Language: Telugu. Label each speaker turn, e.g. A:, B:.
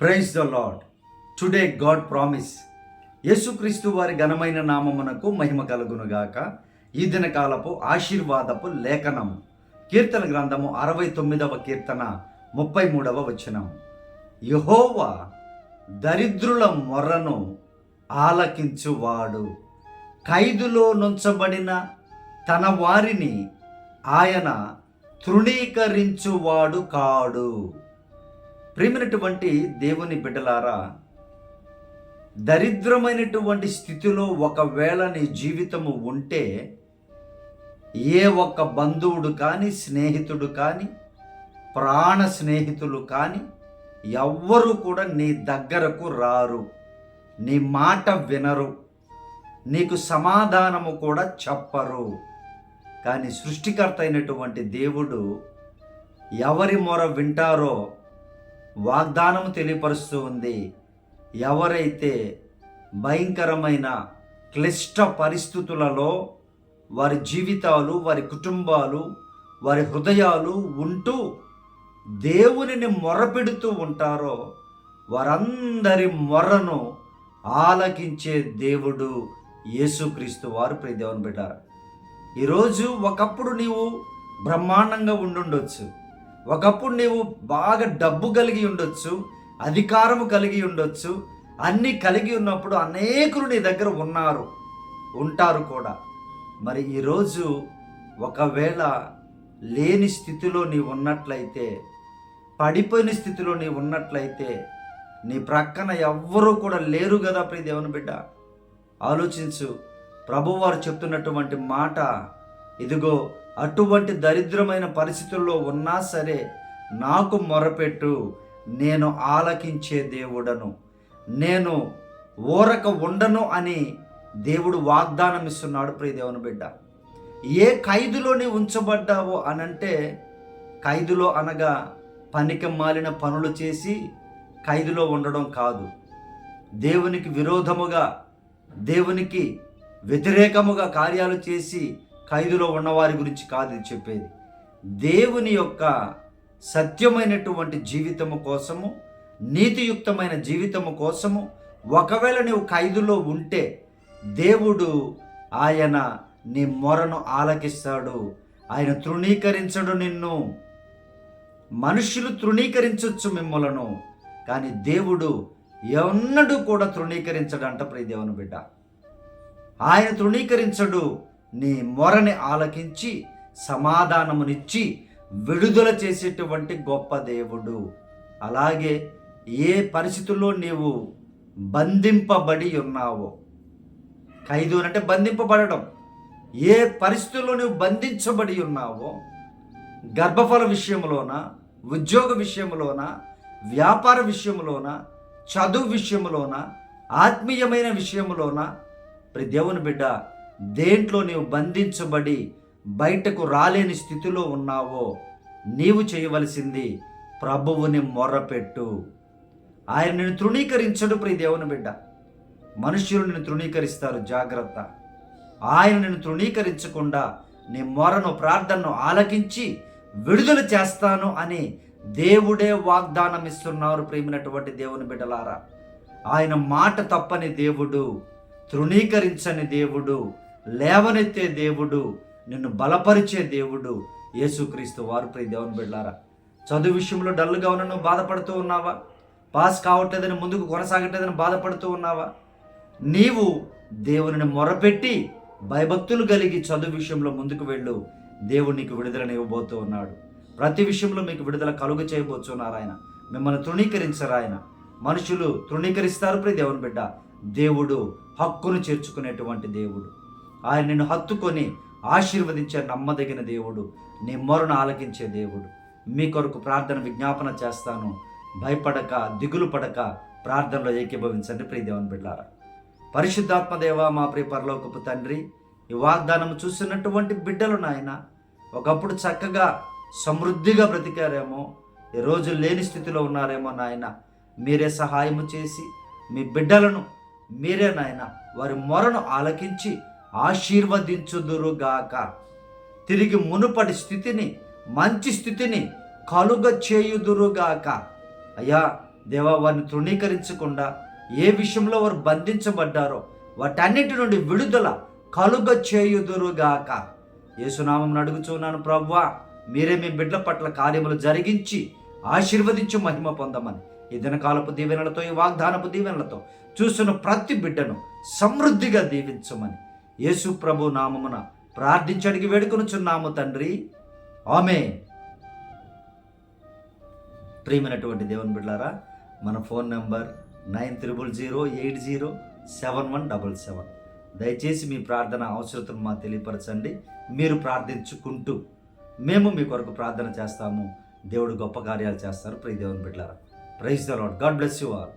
A: Praise the lord today god promise యేసుక్రీస్తు వారి ఘనమైన నామమునకు మహిమ కలుగునుగాక. ఈ దినకాలపు ఆశీర్వాదపు లేఖనం కీర్తన గ్రంథము అరవై తొమ్మిదవ కీర్తన ముప్పై మూడవ వచనం. యహోవా దరిద్రుల మొర్రను ఆలకించువాడు. ఖైదులో నుంచబడిన తన వారిని ఆయన తృణీకరించువాడు కాడు. ప్రేమినటువంటి దేవుని బిడ్డలారా దరిద్రమైనటువంటి స్థితిలో ఒకవేళ నీ జీవితము ఉంటే ఏ ఒక్క బంధువుడు కానీ స్నేహితుడు కానీ ప్రాణ స్నేహితులు కానీ ఎవ్వరూ కూడా నీ దగ్గరకు రారు. నీ మాట వినరు. నీకు సమాధానము కూడా చెప్పరు. కానీ సృష్టికర్త అయినటువంటి దేవుడు ఎవరి మొర వింటారో వాగ్దానం తెలియపరుస్తూ ఉంది. ఎవరైతే భయంకరమైన క్లిష్ట పరిస్థితులలో వారి జీవితాలు వారి కుటుంబాలు వారి హృదయాలు ఉంటూ దేవునిని మొరపెడుతూ ఉంటారో వారందరి మొర్రను ఆలకించే దేవుడు యేసుక్రీస్తు వారు ప్రియ దేవుని ఈరోజు ఒకప్పుడు నీవు బ్రహ్మాండంగా ఉండుండొచ్చు. ఒకప్పుడు నీవు బాగా డబ్బు కలిగి ఉండొచ్చు అధికారము కలిగి ఉండొచ్చు అన్నీ కలిగి ఉన్నప్పుడు అనేకులు నీ దగ్గర ఉన్నారు ఉంటారు కూడా. మరి ఈరోజు ఒకవేళ లేని స్థితిలో నీ ఉన్నట్లయితే పడిపోయిన స్థితిలో నీ ఉన్నట్లయితే నీ ప్రక్కన ఎవ్వరూ కూడా లేరు కదా ప్రియ దేవుని బిడ్డ. ఆలోచించు. ప్రభువారు చెప్తున్నటువంటి మాట ఇదిగో అటువంటి దరిద్రమైన పరిస్థితుల్లో ఉన్నా సరే నాకు మొరపెట్టు నేను ఆలకించే దేవుడను. నేను ఊరక ఉండను అని దేవుడు వాగ్దానం ఇస్తున్నాడు ప్రియదేవుని బిడ్డ. ఏ ఖైదులోని ఉంచబడ్డావో అనంటే ఖైదులో అనగా పనికి మాలిన పనులు చేసి ఖైదులో ఉండడం కాదు. దేవునికి విరోధముగా దేవునికి వ్యతిరేకముగా కార్యాలు చేసి ఖైదులో ఉన్నవారి గురించి కాదు ఇది చెప్పేది. దేవుని యొక్క సత్యమైనటువంటి జీవితము కోసము నీతియుక్తమైన జీవితము కోసము ఒకవేళ నీవు ఖైదులో ఉంటే దేవుడు ఆయన నీ మొరను ఆలకిస్తాడు. ఆయన తృణీకరించడు నిన్ను. మనుషులు తృణీకరించవచ్చు మిమ్మలను కానీ దేవుడు ఎన్నడూ కూడా తృణీకరించడంట ప్రియ దేవుని బిడ్డ. ఆయన తృణీకరించడు. నీ మొరని ఆలకించి సమాధానమునిచ్చి విడుదల చేసేటువంటి గొప్ప దేవుడు. అలాగే ఏ పరిస్థితుల్లో నీవు బంధింపబడి ఉన్నావో ఖైదు అంటే బంధింపబడడం. ఏ పరిస్థితుల్లో నువ్వు బంధించబడి ఉన్నావో గర్భఫల విషయంలోన ఉద్యోగ విషయంలోన వ్యాపార విషయంలోన చదువు విషయంలోన ఆత్మీయమైన విషయంలోన ప్రతి దేవుని బిడ్డ దేంట్లో నీవు బంధించబడి బయటకు రాలేని స్థితిలో ఉన్నావో నీవు చేయవలసింది ప్రభువుని మొర్రపెట్టు ఆయన నిన్ను తృణీకరించడు ప్రియ దేవుని బిడ్డ. మనుష్యులు నిన్ను తృణీకరిస్తారు జాగ్రత్త. ఆయన నిన్ను తృణీకరించకుండా నీ మొరను ప్రార్థనను ఆలకించి విడుదల చేస్తాను అని దేవుడే వాగ్దానం ఇస్తున్నారు ప్రేమినటువంటి దేవుని బిడ్డలారా. ఆయన మాట తప్పని దేవుడు తృణీకరించని దేవుడు లేవనెత్తే దేవుడు నిన్ను బలపరిచే దేవుడు యేసుక్రీస్తు వారు. ప్రియ దేవుని బిడ్డారా చదువు విషయంలో డల్గా ఉన్న నువ్వు బాధపడుతూ ఉన్నావా? పాస్ కావట్లేదని ముందుకు కొనసాగట్లేదని బాధపడుతూ ఉన్నావా? నీవు దేవుని మొరపెట్టి భయభక్తులు కలిగి చదువు విషయంలో ముందుకు వెళ్ళు. దేవుడు నీకు విడుదలని ఇవ్వబోతూ ఉన్నాడు. ప్రతి విషయంలో మీకు విడుదల కలుగు చేయబోతున్నారు ఆయన. మిమ్మల్ని తృణీకరించరు ఆయన. మనుషులు తృణీకరిస్తారు ప్రియ దేవుని బిడ్డ. దేవుడు హక్కును చేర్చుకునేటువంటి దేవుడు. ఆయన నిన్ను హత్తుకొని ఆశీర్వదించే నమ్మదగిన దేవుడు నీ మొరను ఆలకించే దేవుడు. మీ కొరకు ప్రార్థన విజ్ఞాపన చేస్తాను. భయపడక దిగులు పడక ప్రార్థనలో ఏకీభవించండి ప్రియదేవన్ బిడ్డారా పరిశుద్ధాత్మ దేవ మా ప్రియ పరలోకపు తండ్రి ఈ వాగ్దానం చూసినటువంటి బిడ్డలు నాయన ఒకప్పుడు చక్కగా సమృద్ధిగా బ్రతికారేమో ఈ రోజు లేని స్థితిలో ఉన్నారేమో నాయన మీరే సహాయము చేసి మీ బిడ్డలను మీరే నాయన వారి మొరను ఆలకించి ఆశీర్వదించుదురుగాక. తిరిగి మునుపటి స్థితిని మంచి స్థితిని కలుగ చేయుదురుగాక అయ్యా దేవా వారిని తృణీకరించకుండా ఏ విషయంలో వారు బంధించబడ్డారో వాటన్నిటి నుండి విడుదల కలుగ చేయుదురుగాక యేసునామం అడుగుచున్నాను ప్రవ్వా మీరే మీ బిడ్డల పట్ల కార్యములు జరిగించి ఆశీర్వదించి మహిమ పొందమని. ఈ దినకాలపు దీవెనలతో ఈ వాగ్దానపు దీవెనలతో చూస్తున్న ప్రతి బిడ్డను సమృద్ధిగా దీవించమని. యేసు ప్రభు నామమున ప్రార్థించడికి వేడుకొనుచున్నాము తండ్రి. ఆమె ప్రియమైనటువంటి దేవుని బిడ్డారా మన phone number nine triple zero eight zero seven one double seven. దయచేసి మీ ప్రార్థన అవసరతను మాకు తెలియపరచండి. మీరు ప్రార్థించుకుంటూ మేము మీ కొరకు ప్రార్థన చేస్తాము. దేవుడు గొప్ప కార్యాలు చేస్తారు. ప్రియ దేవుని బిడ్డారా praise the lord god bless you all.